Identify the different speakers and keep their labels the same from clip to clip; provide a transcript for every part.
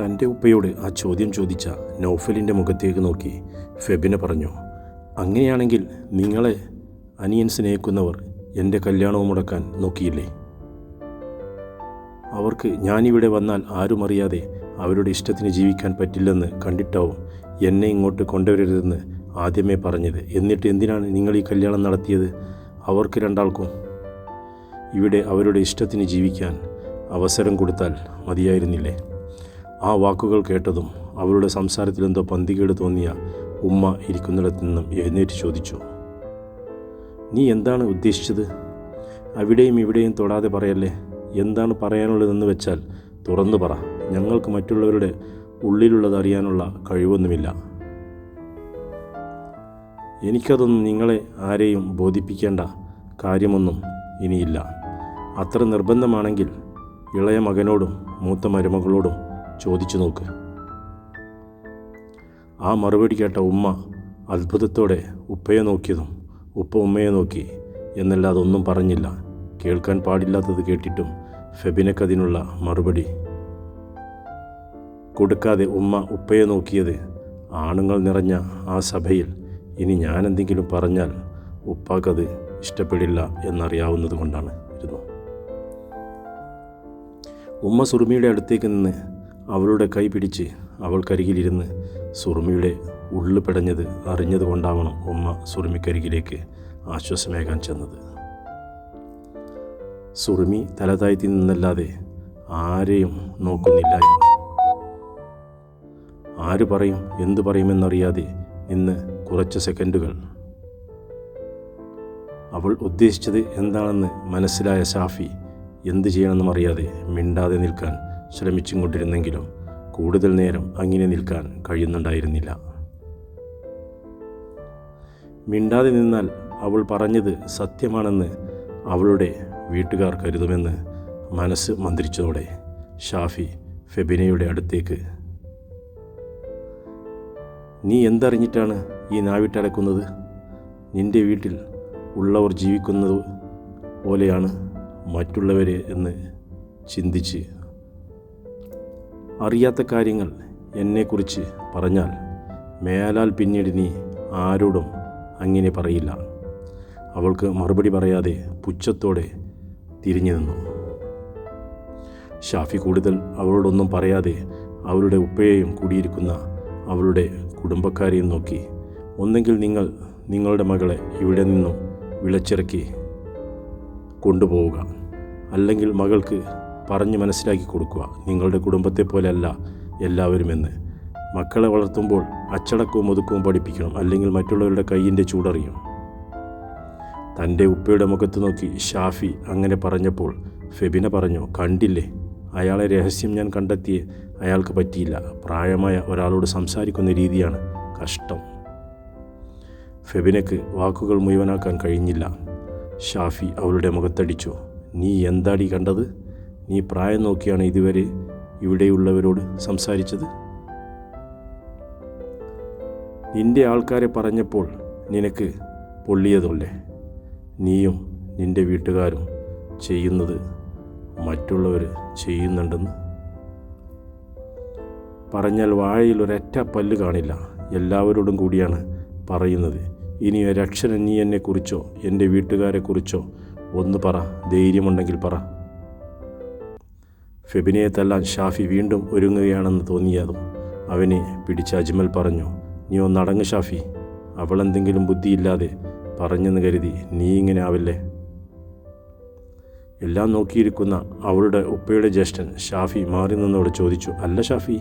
Speaker 1: തന്റെ ഉപ്പയോട് ആ ചോദ്യം ചോദിച്ച നൗഫലിന്റെ മുഖത്തേക്ക് നോക്കി ഫെബിന് പറഞ്ഞു അങ്ങനെയാണെങ്കിൽ നിങ്ങളെ അനിയൻ സ്നേഹിക്കുന്നവർ എന്റെ കല്യാണവും മുടക്കാൻ നോക്കിയില്ലേ? അവർക്ക് ഞാനിവിടെ വന്നാൽ ആരും അറിയാതെ അവരുടെ ഇഷ്ടത്തിന് ജീവിക്കാൻ പറ്റില്ലെന്ന് കണ്ടിട്ടാവും എന്നെ ഇങ്ങോട്ട് കൊണ്ടുവരരുതെന്ന് ആദ്യമേ പറഞ്ഞത്. എന്നിട്ട് എന്തിനാണ് നിങ്ങൾ ഈ കല്യാണം നടത്തിയത്? അവർക്ക് രണ്ടാൾക്കും. ഇവിടെ അവരുടെ ഇഷ്ടത്തിന് ജീവിക്കാൻ അവസരം കൊടുത്താൽ മതിയായിരുന്നില്ലേ? ആ വാക്കുകൾ കേട്ടതും അവളുടെ സംസാരത്തിലെന്തോ പന്തികേട് തോന്നിയ ഉമ്മ ഇരിക്കുന്നിടത്തു നിന്നും എഴുന്നേറ്റ് ചോദിച്ചു നീ എന്താണ് ഉദ്ദേശിച്ചത്? അവിടെയും ഇവിടെയും തൊടാതെ പറയല്ലേ? എന്താണ് പറയാനുള്ളതെന്ന് വെച്ചാൽ തുറന്നു പറ. ഞങ്ങൾക്ക് മറ്റുള്ളവരുടെ ഉള്ളിലുള്ളത് അറിയാനുള്ള കഴിവൊന്നുമില്ല. എനിക്കതൊന്നും നിങ്ങളെ ആരെയും ബോധിപ്പിക്കേണ്ട കാര്യമൊന്നും ഇനിയില്ല. അത്ര നിർബന്ധമാണെങ്കിൽ ഇളയ മകനോടും മൂത്ത മരുമകളോടും ചോദിച്ചു നോക്ക്. ആ മറുപടി കേട്ട ഉമ്മ അത്ഭുതത്തോടെ ഉപ്പയെ നോക്കിയതും ഉപ്പ ഉമ്മയെ നോക്കി എന്നല്ലാതെ ഒന്നും പറഞ്ഞില്ല. കേൾക്കാൻ പാടില്ലാത്തത് കേട്ടിട്ടും ഫെബിനക്കതിനുള്ള മറുപടി. കൊടുക്കാതെ ഉമ്മ ഉപ്പയെ നോക്കിയത് ആണുങ്ങൾ നിറഞ്ഞ ആ സഭയിൽ ഇനി ഞാൻ എന്തെങ്കിലും പറഞ്ഞാൽ ഉപ്പാക്കത് ഇഷ്ടപ്പെടില്ല എന്നറിയാവുന്നത് കൊണ്ടാണ് ഇരുന്നു ഉമ്മ സുറുമിയുടെ അടുത്തേക്ക് നിന്ന് അവളുടെ കൈ പിടിച്ച് അവൾക്കരികിലിരുന്ന് സുറുമിയുടെ ഉള്ളു പിടഞ്ഞത് അറിഞ്ഞതുകൊണ്ടാവണം ഉമ്മ സുറുമിക്കരികിലേക്ക് ആശ്വാസമേകാൻ ചെന്നത്. സുറുമി തലതാഴ്ത്തി നിന്നല്ലാതെ ആരെയും നോക്കുന്നില്ലായിരുന്നു ആര് പറയും എന്തു പറയുമെന്നറിയാതെ നിന്ന് കുറച്ച് സെക്കൻഡുകൾ. അവൾ ഉദ്ദേശിച്ചത് എന്താണെന്ന് മനസ്സിലായ ഷാഫി എന്തു ചെയ്യണമെന്നും അറിയാതെ മിണ്ടാതെ നിൽക്കാൻ ശ്രമിച്ചും കൊണ്ടിരുന്നെങ്കിലും കൂടുതൽ നേരം അങ്ങനെ നിൽക്കാൻ കഴിയുന്നുണ്ടായിരുന്നില്ല. മിണ്ടാതെ നിന്നാൽ അവൾ പറഞ്ഞത് സത്യമാണെന്ന് അവളുടെ വീട്ടുകാർ കരുതുമെന്ന് മനസ്സ് മന്ത്രിച്ചതോടെ ഷാഫി ഫെബിനയുടെ അടുത്തേക്ക് നീ എന്തറിഞ്ഞിട്ടാണ് ഈ നാവിട്ടടക്കുന്നത് നിന്റെ വീട്ടിൽ ഉള്ളവർ ജീവിക്കുന്നത് പോലെയാണ് മറ്റുള്ളവരെ എന്ന് ചിന്തിച്ച് അറിയാത്ത കാര്യങ്ങൾ എന്നെക്കുറിച്ച് പറഞ്ഞാൽ മേലാൽ പിന്നീട് നീ ആരോടും അങ്ങനെ പറയില്ല. അവൾക്ക് മറുപടി പറയാതെ പുച്ഛത്തോടെ തിരിഞ്ഞു നിന്നു. ഷാഫി കൂടുതൽ അവളോടൊന്നും പറയാതെ അവളുടെ ഉപ്പയെയും കൂടിയിരിക്കുന്ന അവളുടെ കുടുംബക്കാരെയും നോക്കി. ഒന്നെങ്കിൽ നിങ്ങൾ നിങ്ങളുടെ മകളെ ഇവിടെ നിന്നും വിളച്ചിറക്കി കൊണ്ടുപോവുക. അല്ലെങ്കിൽ മകൾക്ക് പറഞ്ഞ് മനസ്സിലാക്കി കൊടുക്കുക. നിങ്ങളുടെ കുടുംബത്തെ പോലെയല്ല എല്ലാവരുമെന്ന്. മക്കളെ വളർത്തുമ്പോൾ അച്ചടക്കവും ഒതുക്കവും പഠിപ്പിക്കണം. അല്ലെങ്കിൽ മറ്റുള്ളവരുടെ കയ്യിന്റെ ചൂടറിയും. തന്റെ ഉപ്പയുടെ മുഖത്ത് നോക്കി ഷാഫി അങ്ങനെ പറഞ്ഞപ്പോൾ ഫെബിന പറഞ്ഞു കണ്ടില്ലേ? അയാളെ രഹസ്യം ഞാൻ കണ്ടെത്തിയേ അയാൾക്ക് പറ്റിയില്ല. പ്രായമായ ഒരാളോട് സംസാരിക്കുന്ന രീതിയാണ് കഷ്ടം. ഫെബിനക്ക് വാക്കുകൾ മുഴുവനാക്കാൻ കഴിഞ്ഞില്ല. ഷാഫി അവളുടെ മുഖത്തടിച്ചു. നീ എന്താടി കണ്ടത്? നീ പ്രായം നോക്കിയാണ് ഇതുവരെ ഇവിടെയുള്ളവരോട് സംസാരിച്ചത്. നിന്റെ ആൾക്കാരെ പറഞ്ഞപ്പോൾ നിനക്ക് പൊള്ളിയതല്ലേ? നീയും നിന്റെ വീട്ടുകാരും ചെയ്യുന്നത് മറ്റുള്ളവർ ചെയ്യുന്നുണ്ടെന്ന്. പറഞ്ഞാൽ വായിൽ ഒരൊറ്റ പല്ല് കാണില്ല. എല്ലാവരോടും കൂടിയാണ് പറയുന്നത്. ഇനി ഒരക്ഷരം നീ എന്നെക്കുറിച്ചോ എന്റെ വീട്ടുകാരെക്കുറിച്ചോ ഒന്ന് പറ ധൈര്യമുണ്ടെങ്കിൽ പറ. ഫെബിനയെ തല്ലാൻ ഷാഫി വീണ്ടും ഒരുങ്ങുകയാണെന്ന് തോന്നിയതും അവനെ പിടിച്ച അജ്മൽ പറഞ്ഞു നീ ഒന്നടങ്ങ് ഷാഫി അവളെന്തെങ്കിലും ബുദ്ധിയില്ലാതെ പറഞ്ഞെന്ന് കരുതി നീ ഇങ്ങനെ ആവില്ലേ? എല്ലാം നോക്കിയിരിക്കുന്ന അവളുടെ ഉപ്പയുടെ ജ്യേഷ്ഠൻ ഷാഫി മാറി നിന്നോട് ചോദിച്ചു അല്ല ഷാഫി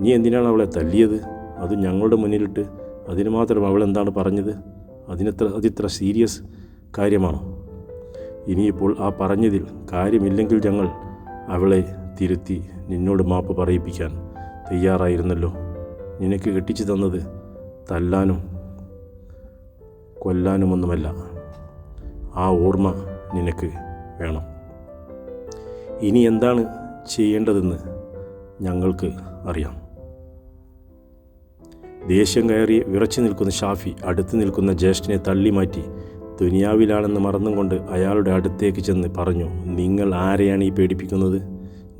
Speaker 1: നീ എന്തിനാണ് അവളെ തല്ലിയത്? അത് ഞങ്ങളുടെ മുന്നിലിട്ട് അതിന് മാത്രം അവൾ എന്താണ് പറഞ്ഞത്? അതിനത്ര അതിത്ര സീരിയസ് കാര്യമാണോ? ഇനിയിപ്പോൾ ആ പറഞ്ഞതിൽ കാര്യമില്ലെങ്കിൽ ഞങ്ങൾ അവളെ തിരുത്തി നിന്നോട് മാപ്പ് പറയിപ്പിക്കാൻ തയ്യാറായിരുന്നല്ലോ. നിനക്ക് കെട്ടിച്ചു തന്നത് തല്ലാനും കൊല്ലാനുമൊന്നുമല്ല. ആ ഓർമ്മ നിനക്ക് വേണം. ഇനി എന്താണ് ചെയ്യേണ്ടതെന്ന് ഞങ്ങൾക്ക് അറിയാം. ദേഷ്യം കയറി വിറച്ചു നിൽക്കുന്ന ഷാഫി അടുത്ത് നിൽക്കുന്ന ജ്യേഷ്ഠനെ തള്ളി മാറ്റി ദുനിയാവിലാണെന്ന് മറന്നും കൊണ്ട് അയാളുടെ അടുത്തേക്ക് ചെന്ന് പറഞ്ഞു നിങ്ങൾ ആരെയാണ് ഈ പേടിപ്പിക്കുന്നത്?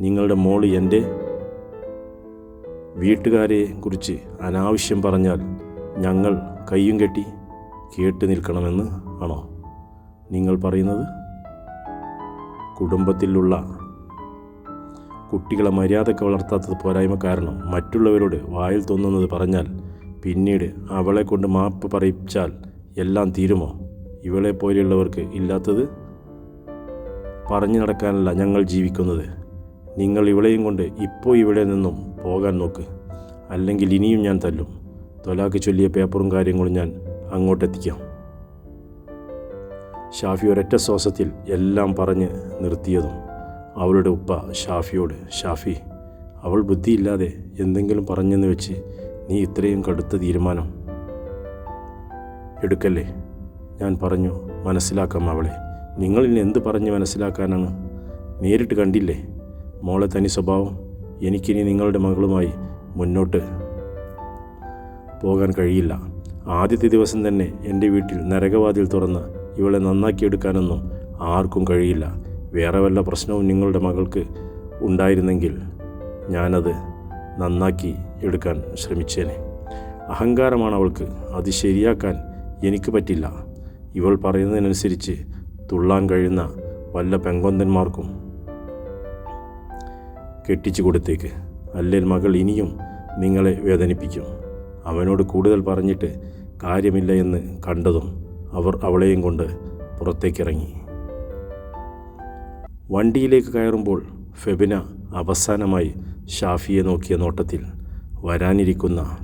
Speaker 1: നിങ്ങളുടെ മോൾ എന്റെ? വീട്ടുകാരെ കുറിച്ച് അനാവശ്യം പറഞ്ഞാൽ ഞങ്ങൾ കയ്യും കെട്ടി കേട്ട് നിൽക്കണമെന്ന് ആണോ നിങ്ങൾ പറയുന്നത്? കുടുംബത്തിലുള്ള കുട്ടികളെ മര്യാദയ്ക്ക് വളർത്താത്തത് പോരായ്മ കാരണം മറ്റുള്ളവരോട് വായിൽ തോന്നുന്നത് പറഞ്ഞാൽ പിന്നീട് അവളെ കൊണ്ട് മാപ്പ് പറയിച്ചാൽ എല്ലാം തീരുമോ? ഇവളെ പോലെയുള്ളവർക്ക് ഇല്ലാത്തത് പറഞ്ഞു നടക്കാനല്ല ഞങ്ങൾ ജീവിക്കുന്നത്. നിങ്ങൾ ഇവളെയും കൊണ്ട് ഇപ്പോൾ ഇവിടെ നിന്നും പോകാൻ നോക്ക്. അല്ലെങ്കിൽ ഇനിയും ഞാൻ തല്ലും. തൊലാക്ക് ചൊല്ലിയ പേപ്പറും കാര്യങ്ങളും ഞാൻ അങ്ങോട്ടെത്തിക്കാം ഷാഫി ഒരൊറ്റ ശ്വാസത്തിൽ എല്ലാം പറഞ്ഞ് നിർത്തിയതും അവളുടെ ഉപ്പ ഷാഫിയോട് ഷാഫി അവൾ ബുദ്ധിയില്ലാതെ എന്തെങ്കിലും പറഞ്ഞെന്ന് വെച്ച് നീ ഇത്രയും കടുത്ത തീരുമാനം എടുക്കല്ലേ? ഞാൻ പറഞ്ഞു മനസ്സിലാക്കാം അവളെ. നിങ്ങൾ ഇനി എന്ത് പറഞ്ഞ് മനസ്സിലാക്കാനാണ്? നേരിട്ട് കണ്ടില്ലേ? മോളെ തനി സ്വഭാവം. എനിക്കിനി നിങ്ങളുടെ മകളുമായി മുന്നോട്ട് പോകാൻ കഴിയില്ല. ആദ്യത്തെ ദിവസം തന്നെ എന്റെ വീട്ടിൽ നരകവാതിൽ തുറന്ന് ഇവളെ നന്നാക്കിയെടുക്കാനൊന്നും ആർക്കും കഴിയില്ല. വേറെ വല്ല പ്രശ്നവും നിങ്ങളുടെ മകൾക്ക് ഉണ്ടായിരുന്നെങ്കിൽ ഞാനത് നന്നാക്കി എടുക്കാൻ ശ്രമിച്ചേനെ. അഹങ്കാരമാണ് അവൾക്ക്. അത് ശരിയാക്കാൻ എനിക്ക് പറ്റില്ല. ഇവൾ പറയുന്നതിനനുസരിച്ച് തുള്ളാൻ കഴിയുന്ന വല്ല പെങ്കൊന്തന്മാർക്കും കെട്ടിച്ചു കൊടുത്തേക്ക്. അല്ലെങ്കിൽ മകൾ ഇനിയും നിങ്ങളെ വേദനിപ്പിക്കും. അവനോട് കൂടുതൽ പറഞ്ഞിട്ട് കാര്യമില്ല എന്ന് കണ്ടതും അവർ അവളെയും കൊണ്ട് പുറത്തേക്കിറങ്ങി. വണ്ടിയിലേക്ക് കയറുമ്പോൾ ഫെബിന അവസാനമായി ഷാഫിയെ നോക്കിയ നോട്ടത്തിൽ വരാനിരിക്കുന്ന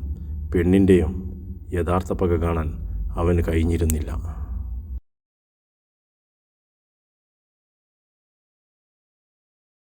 Speaker 1: പെണ്ണിന്റെയും യഥാർത്ഥ പക കാണാൻ അവന് കഴിഞ്ഞിരുന്നില്ല.